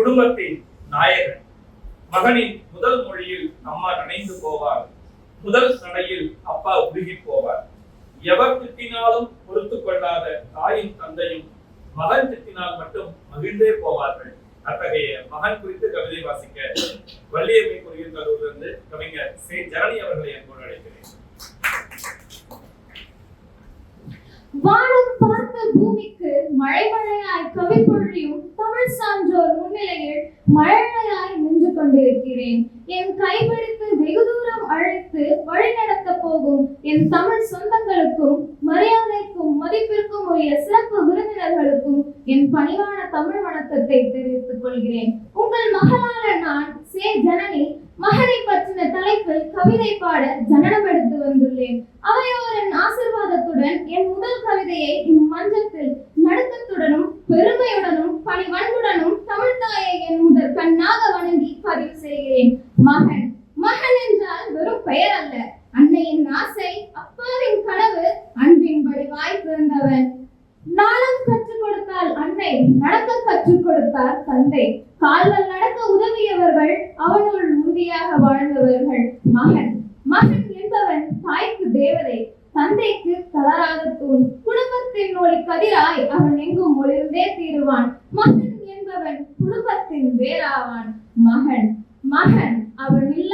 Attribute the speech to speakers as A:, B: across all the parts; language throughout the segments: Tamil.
A: குடும்பத்தின் நாயகன். மகனின் முதல் மொழியில் அம்மா நினைந்து போவார் முதல் சடையில் அப்பா உருகி போவார். எவர் திட்டினாலும் பொறுத்து கொள்ளாத தாயும் தந்தையும் மகன் திட்டினால் மட்டும் மகிழ்ந்தே போவார்கள். அத்தகைய மகன் குறித்து கவிதை வாசிக்க வள்ளியம்மை பொறியியல் கல்லூரிலிருந்து கவிஞர் சே. ஜரணி அவர்களை அன்போடு அழைக்கிறேன்.
B: வானம் பார்த்த பூமிக்கு மழை மழையாய் கவி தமிழ் சான்றோர் முன்னிலையில் மழையாய் நின்று கொண்டிருக்கிறேன் என் கைபிடித்து வெகு தூரம் அழைத்து வழிநடத்த போகும் என் தமிழ் சொந்தங்களுக்கும் மரியாதைக்கும் மதிப்பிற்கும் உரிய சிறப்பு விருந்தினர்களுக்கும் என் பணிவான தமிழ் வணக்கத்தை தெரிவித்துக் கொள்கிறேன். உங்கள் மகளான நான் சே. ஜனனி மகனை பற்றின தலைப்பில் கவிதை பாட ஜனனம் எடுத்து வந்துள்ளேன். அவையோரின் ஆசிர்வாதத்துடன் என் முதல் கவிதையை இம்மஞ்சத்தில் நடத்த வெறும் பெயர் அல்ல. அன்னையின் ஆசை அப்பாவின் கனவு அன்பின் வடிவாய் பிறந்தவர் நாளும் கற்றுக் கொடுத்தால் அன்னை நடக்க கற்றுக் கொடுத்தார் தந்தை. கால்கள் நடக்க உதவியவர்கள் அவனுள் உறுதியாக வாழ்ந்தவர்கள் மகன். மகன் என்பவன் தாய்க்கு தேவதை தந்தைக்கு தளராத தூண். குடும்பத்தின் ஒளி கதிராய் அவன் எங்கும் ஒளிர்ந்தே தீருவான். மகன் என்பவன் குடும்பத்தின் வேறாவான். மகன் மகன்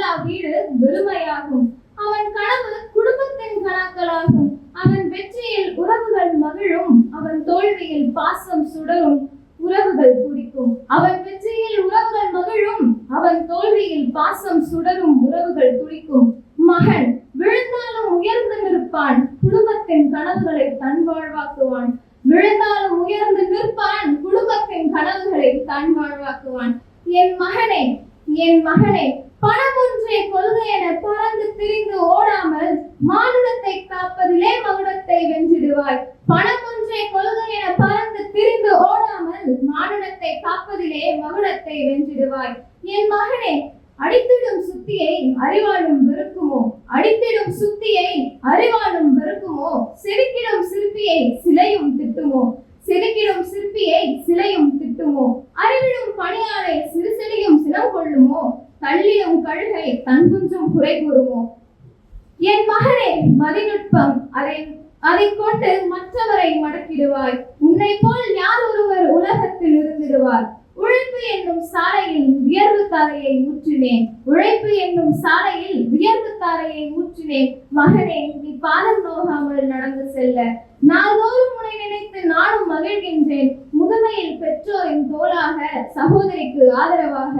B: அவன் வீடு வெறுமையாகும். அவன் கனவு குடும்பத்தின் கனாக்களாகும் அவன் வெற்றியில் உறவுகள் மகிழும். அவன் தோல்வியில் பாசம் சுடரும் உறவுகள் துடிக்கும். அவன் வெற்றியில் உறவுகள் மகிழும். அவன் தோல்வியில் பாசம் சுடரும் உறவுகள் துடிக்கும். மகன் விழுந்தாலும் உயர்ந்து நிற்பான். குடும்பத்தின் கனவுகளை தன் வாழ்வாக்குவான். விழுந்தாலும் உயர்ந்து நிற்பான். குடும்பத்தின் கனவுகளை தன் வாழ்வாக்குவான். என் மகனே என் மகனே பணம் ஒன்றே கொள்கை என பறந்து திரிந்து ஓடாமல் மானுடத்தை காப்பதிலே மகுடத்தை வென்றிடுவாய். பணம் ஒன்றே கொள்கை என பறந்து திரிந்து ஓடாமல் மானுடத்தை காப்பதிலே மகுடத்தை வென்றிடுவாய். என் மகனே அடித்திடும் சுத்தியை அறிவாளும் வெறுக்குமோ? அடித்திடும் சுத்தியை அறிவாளும் வெறுக்குமோ? செதுக்கிடும் சிற்பியை சிலையும் திட்டுமோ? செதுக்கிடும் சிற்பியை சிலையும் திட்டுமோ? அறிவிடும் பணியாளை சிறு சிலையும் சினம் கொள்ளுமோ? தள்ளிடும் கழுகை தன் குஞ்சும் குறை கூறுமோ? என் மகனே மதிநுட்பம் அதை அதை கொண்டு மற்றவரை மடக்கிடுவாய். உன்னை போல் யார் ஒருவர் உலகத்தில் இருந்திடுவார்? உழைப்பு என்னும் சாலையில் வியர்வு தாரையை ஊற்றினேன். உழைப்பு என்னும் சாலையில் வியர்வு தாரையை ஊற்றினேன். மகனே நீ பாலம் நோகாமல் நடந்து செல்ல. நாள்தோறும் உன்னை நினைத்து நானும் மகிழ்கின்றேன். முதுமையில் பெற்றோரின் தோளாக சகோதரிக்கு ஆதரவாக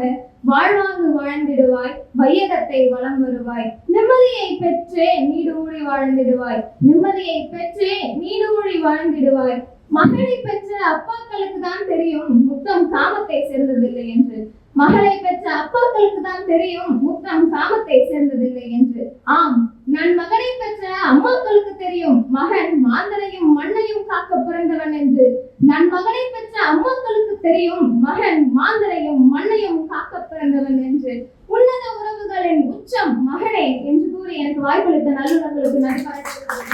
B: வாழ்வாங்கு வாழ்ந்திடுவாய் வையகத்தை வலம் வருவாய். நிம்மதியை பெற்றே நீடூழி வாழ்ந்திடுவாய். நிம்மதியை பெற்றே நீடூழி வாழ்ந்திடுவாய். மகளை பெற்ற அப்பாக்களுக்கு தான் தெரியும் முத்தம் காமத்தை சேர்ந்ததில்லை என்று. மகளை பெற்ற அப்பாக்களுக்கு தான் தெரியும் முத்தம் காமத்தை சேர்ந்ததில்லை என்று. ஆம் நான் மகனை பெற்ற அம்மாக்களுக்கு தெரியும் மகன் மாந்தரையும் மண்ணையும் காக்க பிறந்தவன் என்று. நான் மகனை பெற்ற அம்மாக்களுக்கு தெரியும் மகன் மாந்தரையும் மண்ணையும் காக்க பிறந்தவன் என்று உன்னத உறவுகளின் உச்சம் மகனே என்று கூறி எனக்கு வாய்ப்பளித்த நல்லுறவுகளுக்கு நன்றி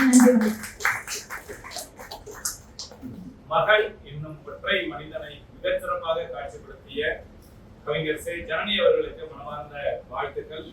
B: நன்றி
A: மகள் என்னும் ஒற்றை மனிதனை மிகச்சிறப்பாக காட்சிப்படுத்திய கவிஞர் சே. ஜனனி அவர்களுக்கு மனமார்ந்த வாழ்த்துக்கள்.